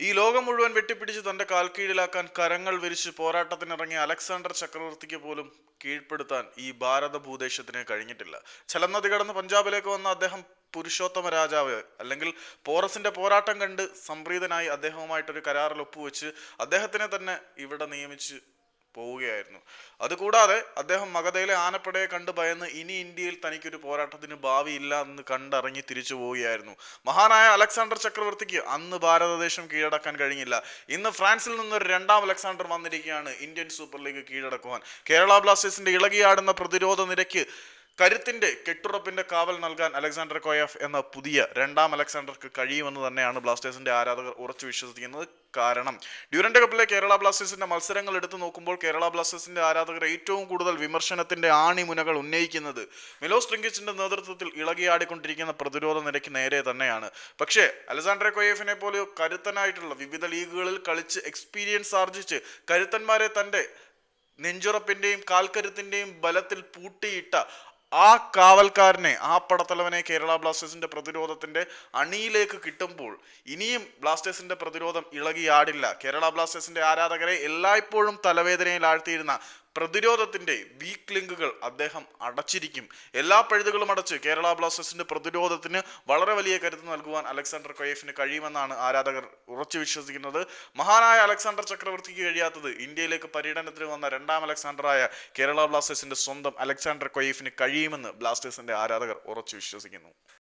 ഈ ലോകം മുഴുവൻ വെട്ടിപ്പിടിച്ച് തന്റെ കാൽക്കീഴിലാക്കാൻ കരങ്ങൾ വിരിച്ച് പോരാട്ടത്തിനിറങ്ങിയ അലക്സാണ്ടർ ചക്രവർത്തിക്ക് പോലും കീഴ്പ്പെടുത്താൻ ഈ ഭാരത ഭൂദേശത്തിന് കഴിഞ്ഞിട്ടില്ല. ചലനതി കടന്ന് പഞ്ചാബിലേക്ക് വന്ന അദ്ദേഹം പുരുഷോത്തമ രാജാവ് അല്ലെങ്കിൽ പോറസിന്റെ പോരാട്ടം കണ്ട് സംപ്രീതനായി അദ്ദേഹവുമായിട്ടൊരു കരാറിൽ ഒപ്പുവെച്ച് അദ്ദേഹത്തിനെ തന്നെ ഇവിടെ നിയമിച്ച് പോവുകയായിരുന്നു. അതുകൂടാതെ അദ്ദേഹം മഗധയിലെ ആനപ്പടയെ കണ്ട് ഭയന്ന് ഇനി ഇന്ത്യയിൽ തനിക്കൊരു പോരാട്ടത്തിന് ഭാവിയില്ല എന്ന് കണ്ടറിഞ്ഞ് തിരിച്ചു പോവുകയായിരുന്നു. മഹാനായ അലക്സാണ്ടർ ചക്രവർത്തിക്ക് അന്ന് ഭാരതദേശം കീഴടക്കാൻ കഴിഞ്ഞില്ല. ഇന്ന് ഫ്രാൻസിൽ നിന്നൊരു രണ്ടാം അലക്സാണ്ടർ വന്നിരിക്കുകയാണ് ഇന്ത്യൻ സൂപ്പർ ലീഗ് കീഴടക്കുവാൻ. കേരള ബ്ലാസ്റ്റേഴ്സിന്റെ ഇളകിയാടുന്ന പ്രതിരോധ നിരക്ക് കരുത്തിന്റെ കെട്ടുറപ്പിന്റെ കാവൽ നൽകാൻ അലക്സാണ്ടർ കോയഫ് എന്ന പുതിയ രണ്ടാം അലക്സാണ്ടർക്ക് കഴിയുമെന്ന് തന്നെയാണ് ബ്ലാസ്റ്റേഴ്സിന്റെ ആരാധകർ ഉറച്ചു വിശ്വസിക്കുന്നത് കാരണം ഡ്യൂറന്റ് കപ്പിലെ കേരള ബ്ലാസ്റ്റേഴ്സിന്റെ മത്സരങ്ങൾ എടുത്തു നോക്കുമ്പോൾ കേരള ബ്ലാസ്റ്റേഴ്സിന്റെ ആരാധകർ ഏറ്റവും കൂടുതൽ വിമർശനത്തിന്റെ ആണിമുനകൾ ഉന്നയിക്കുന്നത് മിലോസ് ട്രിങ്കിച്ചിന്റെ നേതൃത്വത്തിൽ ഇളകിയാടിക്കൊണ്ടിരിക്കുന്ന പ്രതിരോധ നിരക്ക് നേരെ തന്നെയാണ്. പക്ഷേ അലക്സാണ്ടർ കൊയേഫിനെ പോലെ കരുത്തനായിട്ടുള്ള വിവിധ ലീഗുകളിൽ കളിച്ച് എക്സ്പീരിയൻസ് ആർജിച്ച് കരുത്തന്മാരെ തന്റെ നെഞ്ചുറപ്പിന്റെയും കാൽക്കരുത്തിന്റെയും ബലത്തിൽ പൂട്ടിയിട്ട ആ കാവൽക്കാരനെ ആ പടത്തലവനെ കേരള ബ്ലാസ്റ്റേഴ്സിന്റെ പ്രതിരോധത്തിന്റെ അണിയിലേക്ക് കിട്ടുമ്പോൾ ഇനിയും ബ്ലാസ്റ്റേഴ്സിന്റെ പ്രതിരോധം ഇളകിയാടില്ല. കേരള ബ്ലാസ്റ്റേഴ്സിന്റെ ആരാധകരെ എല്ലായ്പ്പോഴും തലവേദനയിൽ ആഴ്ത്തിയിരുന്ന പ്രതിരോധത്തിന്റെ വീക്ക് ലിങ്കുകൾ അദ്ദേഹം അടച്ചിരിക്കും. എല്ലാ പഴുതുകളും അടച്ച് കേരള ബ്ലാസ്റ്റേഴ്സിന്റെ പ്രതിരോധത്തിന് വളരെ വലിയ കരുത്ത് നൽകുവാൻ അലക്സാണ്ടർ കൊയേഫിന് കഴിയുമെന്നാണ് ആരാധകർ ഉറച്ചു വിശ്വസിക്കുന്നത്. മഹാനായ അലക്സാണ്ടർ ചക്രവർത്തിക്ക് കഴിയാത്തത് ഇന്ത്യയിലേക്ക് പര്യടനത്തിന് വന്ന രണ്ടാം അലക്സാണ്ടറായ കേരള ബ്ലാസ്റ്റേഴ്സിന്റെ സ്വന്തം അലക്സാണ്ടർ കൊയേഫിന് കഴിയുമെന്ന് ബ്ലാസ്റ്റേഴ്സിന്റെ ആരാധകർ ഉറച്ചു വിശ്വസിക്കുന്നു.